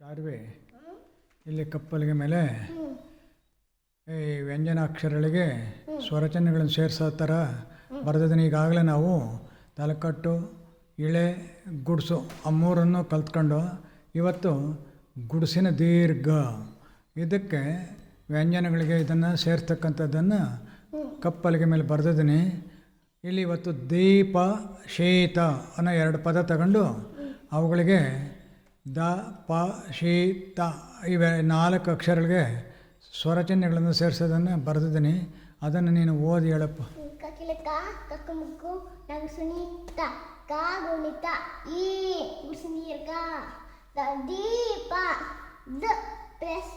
ಚಾರ್ವಿ ಇಲ್ಲಿ ಕಪ್ಪಲಿಗೆ ಮೇಲೆ ಈ ವ್ಯಂಜನಾಕ್ಷರಗಳಿಗೆ ಸ್ವರಚನೆಗಳನ್ನು ಸೇರಿಸೋ ಥರ ಬರೆದಿದ್ದೀನಿ. ಈಗಾಗಲೇ ನಾವು ತಲೆಕಟ್ಟು, ಇಳೆ, ಗುಡ್ಸು ಆ ಮೂರನ್ನು ಕಲ್ತ್ಕೊಂಡು ಇವತ್ತು ಗುಡ್ಸಿನ ದೀರ್ಘ. ಇದಕ್ಕೆ ವ್ಯಂಜನಗಳಿಗೆ ಇದನ್ನು ಸೇರ್ತಕ್ಕಂಥದ್ದನ್ನು ಕಪ್ಪಲಿಗೆ ಮೇಲೆ ಬರೆದಿದ್ದೀನಿ. ಇಲ್ಲಿ ಇವತ್ತು ದೀಪ, ಶೀತ ಅನ್ನೋ ಎರಡು ಪದ ತಗೊಂಡು ಅವುಗಳಿಗೆ ದ, ಪ, ಶಿ, ತ ಇವೆ ನಾಲ್ಕು ಅಕ್ಷರಗಳಿಗೆ ಸ್ವರಚಿಹ್ನೆಗಳನ್ನು ಸೇರಿಸೋದನ್ನು ಬರೆದಿದ್ದೀನಿ. ಅದನ್ನು ನೀನು ಓದಿ ಹೇಳಪ್ಪ. ಕಕಿಲಕ ಕಕ್ಕ ಮುಗ್ಗು ನಗು ಸುನೀತ ಗುಣಿತ, ಈ ಗುಡ್ಸಿ ದೀರ್ಘ ದ, ದೀಪ, ದ, ಪ್ಲಸ್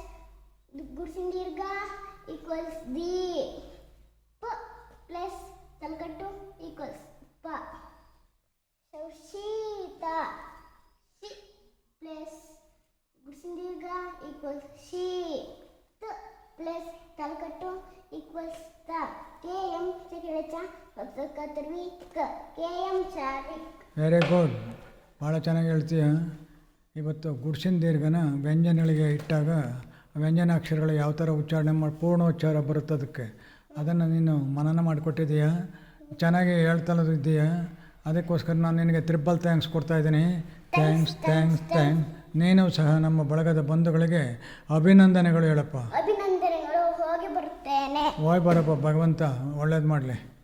ಗುಡ್ಸಿನ ದೀರ್ಘ ಈಕ್ವಲ್ಸ್, ದಿ ಪ ಪ್ಲಸ್ ತಲಕಟ್ಟು ಈಕ್ವಲ್ಸ್ ಪ ಶೀತ ಶಿ ಪ್ಲಸ್ ಗುಡ್ಸಿನ ದೀರ್ಘ ಈಕ್ವಲ್ಸ್ ಶೀ plus plus equals the. KM ಚಕಿಳಚ ಕತ್ತರ್ವಿ ಕ. ಎಂ ಚಾರಿ ವೆರಿ ಗುಡ್ ಭಾಳ ಚೆನ್ನಾಗಿ ಹೇಳ್ತೀಯ. ಇವತ್ತು ಗುಡ್ಸಿನ ದೀರ್ಘನ ವ್ಯಂಜನಗಳಿಗೆ ಇಟ್ಟಾಗ ವ್ಯಂಜನಾಕ್ಷರಗಳು ಯಾವ ಥರ ಉಚ್ಚಾರಣೆ ಮಾಡಿ ಪೂರ್ಣೋಚ್ಚಾರ ಬರುತ್ತೆ ಅದಕ್ಕೆ. ಅದನ್ನು ನೀನು ಮನನ ಮಾಡಿಕೊಟ್ಟಿದ್ದೀಯ. ಚೆನ್ನಾಗಿ ಹೇಳ್ತಲದಿದ್ದೀಯ ಅದಕ್ಕೋಸ್ಕರ ನಾನು ನಿನಗೆ ತ್ರಿಬಲ್ ಥ್ಯಾಂಕ್ಸ್ ಕೊಡ್ತಾ ಇದ್ದೀನಿ. ಥ್ಯಾಂಕ್ಸ್ ಥ್ಯಾಂಕ್ಸ್ ಥ್ಯಾಂಕ್ಸ್ ನೀನು ಸಹ ನಮ್ಮ ಬಳಗದ ಬಂಧುಗಳಿಗೆ ಅಭಿನಂದನೆಗಳು ಹೇಳಪ್ಪ. ಅಭಿನಂದನೆಗಳು ಹೋಗಿ ಬರುತ್ತೇನೆ. ಹೋಗಿ ಬರಪ್ಪ ಭಗವಂತ ಒಳ್ಳೇದು ಮಾಡಲಿ.